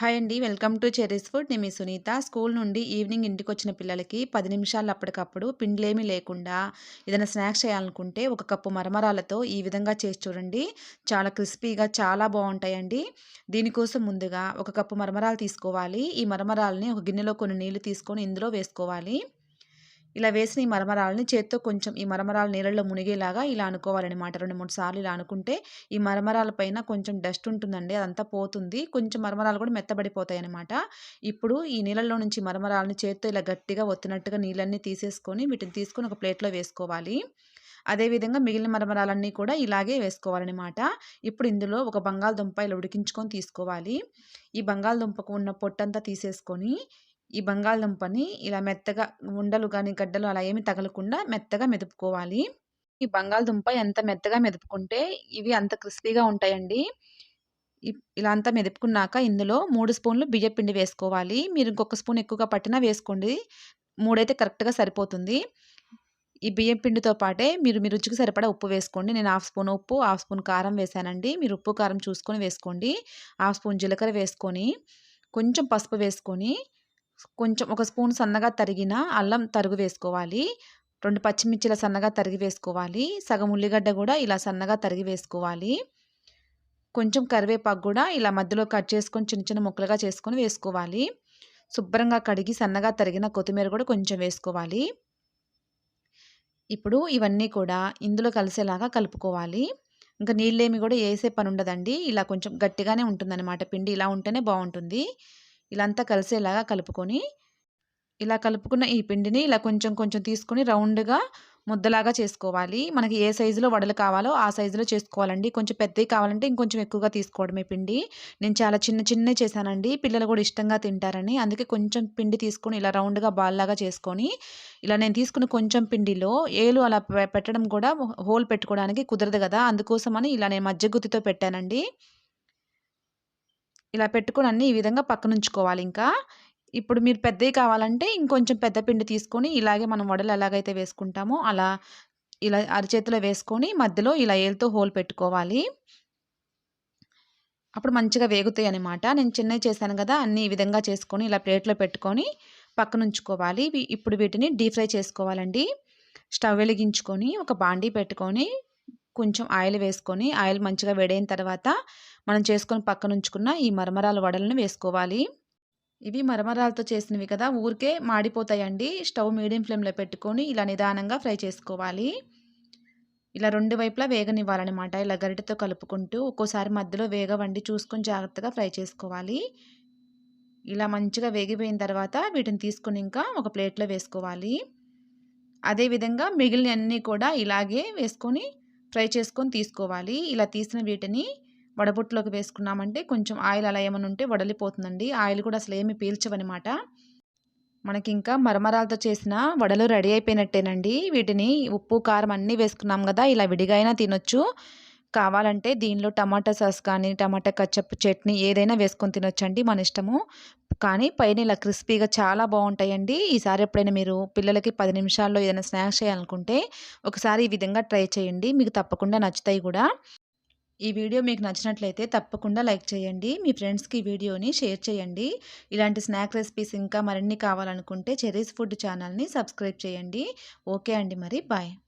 Hi అండి. Welcome to cherry's food. నేను మీ సునీత. స్కూల్ నుండి ఈవినింగ్ ఇంటికి వచ్చిన పిల్లలకి పది నిమిషాలు అప్పటికప్పుడు పిండిలేమీ లేకుండా ఏదైనా స్నాక్స్ చేయాలనుకుంటే ఒక కప్పు మరమరాలతో ఈ విధంగా చేసి చూడండి. చాలా క్రిస్పీగా చాలా బాగుంటాయండి. దీనికోసం ముందుగా ఒక కప్పు మరమరాలు తీసుకోవాలి. ఈ మరమరాలని ఒక గిన్నెలో కొన్ని నీళ్ళు తీసుకొని ఇందులో వేసుకోవాలి. ఇలా వేసిన ఈ మరమరాలని చేత్తో కొంచెం ఈ మరమరాలు నీళ్ళల్లో మునిగేలాగా ఇలా అనుకోవాలన్నమాట. రెండు మూడు సార్లు ఇలా అనుకుంటే ఈ మరమరాల పైన కొంచెం డస్ట్ ఉంటుందండి అదంతా పోతుంది. కొంచెం మరమరాలు కూడా మెత్తబడిపోతాయి అనమాట ఇప్పుడు ఈ నీళ్ళల్లో నుంచి మరమరాలని చేత్తో ఇలా గట్టిగా ఒత్తినట్టుగా నీళ్ళన్నీ తీసేసుకొని వీటిని తీసుకొని ఒక ప్లేట్లో వేసుకోవాలి. అదేవిధంగా మిగిలిన మరమరాలన్నీ కూడా ఇలాగే వేసుకోవాలన్నమాట. ఇప్పుడు ఇందులో ఒక బంగాళదుంప ఇలా ఉడికించుకొని తీసుకోవాలి. ఈ బంగాళదుంపకు ఉన్న పొట్టంతా తీసేసుకొని ఈ బంగాళదుంపని ఇలా మెత్తగా ఉండలు కానీ గడ్డలు అలా ఏమి తగలకుండా మెత్తగా మెదుపుకోవాలి. ఈ బంగాళదుంప ఎంత మెత్తగా మెదుపుకుంటే ఇవి అంత క్రిస్పీగా ఉంటాయండి. ఇలా అంతా మెదుపుకున్నాక ఇందులో మూడు స్పూన్లు బియ్యం పిండి వేసుకోవాలి. మీరు ఇంకొక స్పూన్ ఎక్కువగా పట్టినా వేసుకోండి. మూడైతే కరెక్ట్గా సరిపోతుంది. ఈ బియ్యం పిండితో పాటే మీరు మీ రుచికి సరిపడా ఉప్పు వేసుకోండి. నేను హాఫ్ స్పూన్ ఉప్పు హాఫ్ స్పూన్ కారం వేసానండి. మీరు ఉప్పు కారం చూసుకొని వేసుకోండి. హాఫ్ స్పూన్ జీలకర్ర వేసుకొని కొంచెం పసుపు వేసుకొని కొంచెం ఒక స్పూన్ సన్నగా తరిగిన అల్లం తరుగు వేసుకోవాలి. రెండు పచ్చిమిర్చిల సన్నగా తరిగి వేసుకోవాలి. సగం ఉల్లిగడ్డ కూడా ఇలా సన్నగా తరిగి వేసుకోవాలి. కొంచెం కరివేపాకు కూడా ఇలా మధ్యలో కట్ చేసుకొని చిన్న చిన్న ముక్కలుగా చేసుకొని వేసుకోవాలి. శుభ్రంగా కడిగి సన్నగా తరిగిన కొత్తిమీర కూడా కొంచెం వేసుకోవాలి. ఇప్పుడు ఇవన్నీ కూడా ఇందులో కలిసేలాగా కలుపుకోవాలి. ఇంకా నీళ్ళేమి కూడా వేసే పని ఉండదండి. ఇలా కొంచెం గట్టిగానే ఉంటుందన్నమాట. పిండి ఇలా ఉంటేనే బాగుంటుంది. ఇలా అంతా కలిసేలాగా కలుపుకొని ఇలా కలుపుకున్న ఈ పిండిని ఇలా కొంచెం కొంచెం తీసుకొని రౌండ్గా ముద్దలాగా చేసుకోవాలి. మనకి ఏ సైజులో వడలు కావాలో ఆ సైజులో చేసుకోవాలండి. కొంచెం పెద్దవి కావాలంటే ఇంకొంచెం ఎక్కువగా తీసుకోవడమే పిండి. నేను చాలా చిన్న చిన్నవి చేశానండి. పిల్లలు కూడా ఇష్టంగా తింటారని. అందుకే కొంచెం పిండి తీసుకొని ఇలా రౌండ్గా బాల్లాగా చేసుకొని ఇలా నేను తీసుకున్న కొంచెం పిండిలో ఏలు అలా పెట్టడం కూడా హోల్ పెట్టుకోవడానికి కుదరదు కదా. అందుకోసమని ఇలా నేను మజ్జ గుత్తితో పెట్టానండి. ఇలా పెట్టుకొని అన్నీ ఈ విధంగా పక్కన ఉంచుకోవాలి ఇంకా. ఇప్పుడు మీరు పెద్దవి కావాలంటే ఇంకొంచెం పెద్ద పిండి తీసుకొని ఇలాగే మనం వడలు ఎలాగైతే వేసుకుంటామో అలా ఇలా అరిచేతిలో వేసుకొని మధ్యలో ఇలా ఏలుతో హోల్ పెట్టుకోవాలి. అప్పుడు మంచిగా వేగుతాయి అనమాట నేను చిన్నవి చేశాను కదా అన్నీ ఈ విధంగా చేసుకొని ఇలా ప్లేట్లో పెట్టుకొని పక్కన ఉంచుకోవాలి ఇప్పుడు వీటిని డీప్ ఫ్రై చేసుకోవాలండి. స్టవ్ వెలిగించుకొని ఒక బాండీ పెట్టుకొని కొంచెం ఆయిల్ వేసుకొని ఆయిల్ మంచిగా వేడైన తర్వాత మనం చేసుకొని పక్కన ఉంచుకున్న ఈ మరమరాల వడలను వేసుకోవాలి. ఇవి మరమరాలతో చేసినవి కదా ఊరికే మాడిపోతాయండి. స్టవ్ మీడియం ఫ్లేమ్లో పెట్టుకొని ఇలా నిదానంగా ఫ్రై చేసుకోవాలి. ఇలా రెండు వైపులా వేగనివ్వాలన్నమాట. ఇలా గరిటతో కలుపుకుంటూ ఒక్కోసారి మధ్యలో వేగవండి చూసుకొని జాగ్రత్తగా ఫ్రై చేసుకోవాలి. ఇలా మంచిగా వేగిపోయిన తర్వాత వీటిని తీసుకుని ఇంకా ఒక ప్లేట్లో వేసుకోవాలి. అదేవిధంగా మిగిలినన్నీ కూడా ఇలాగే వేసుకొని ఫ్రై చేసుకొని తీసుకోవాలి. ఇలా తీసిన వీటిని వడబుట్టులోకి వేసుకున్నామంటే కొంచెం ఆయిల్ అలా ఏమైనా ఉంటే వడలిపోతుందండి. ఆయిల్ కూడా అసలు ఏమి పీల్చవన్నమాట. మనకి ఇంకా మరమరాలతో చేసిన వడలు రెడీ అయిపోయినట్టేనండి. వీటిని ఉప్పు కారం అన్నీ వేసుకున్నాం కదా ఇలా విడిగా అయినా తినొచ్చు. కావాలంటే దీనిలో టమాటా సాస్ కానీ టమాటా కచ్చప్ చట్నీ ఏదైనా వేసుకొని తినొచ్చండి మన ఇష్టము. కానీ పైన ఇలా క్రిస్పీగా చాలా బాగుంటాయండి. ఈసారి ఎప్పుడైనా మీరు పిల్లలకి పది నిమిషాల్లో ఏదైనా స్నాక్స్ చేయాలనుకుంటే ఒకసారి ఈ విధంగా ట్రై చేయండి. మీకు తప్పకుండా నచ్చుతాయి కూడా. ఈ వీడియో మీకు నచ్చినట్లయితే తప్పకుండా లైక్ చేయండి. మీ ఫ్రెండ్స్కి ఈ వీడియోని షేర్ చేయండి. ఇలాంటి స్నాక్ రెసిపీస్ ఇంకా మరిన్ని కావాలనుకుంటే చెరీస్ ఫుడ్ ఛానల్ని సబ్స్క్రైబ్ చేయండి. ఓకే అండి మరి. బాయ్.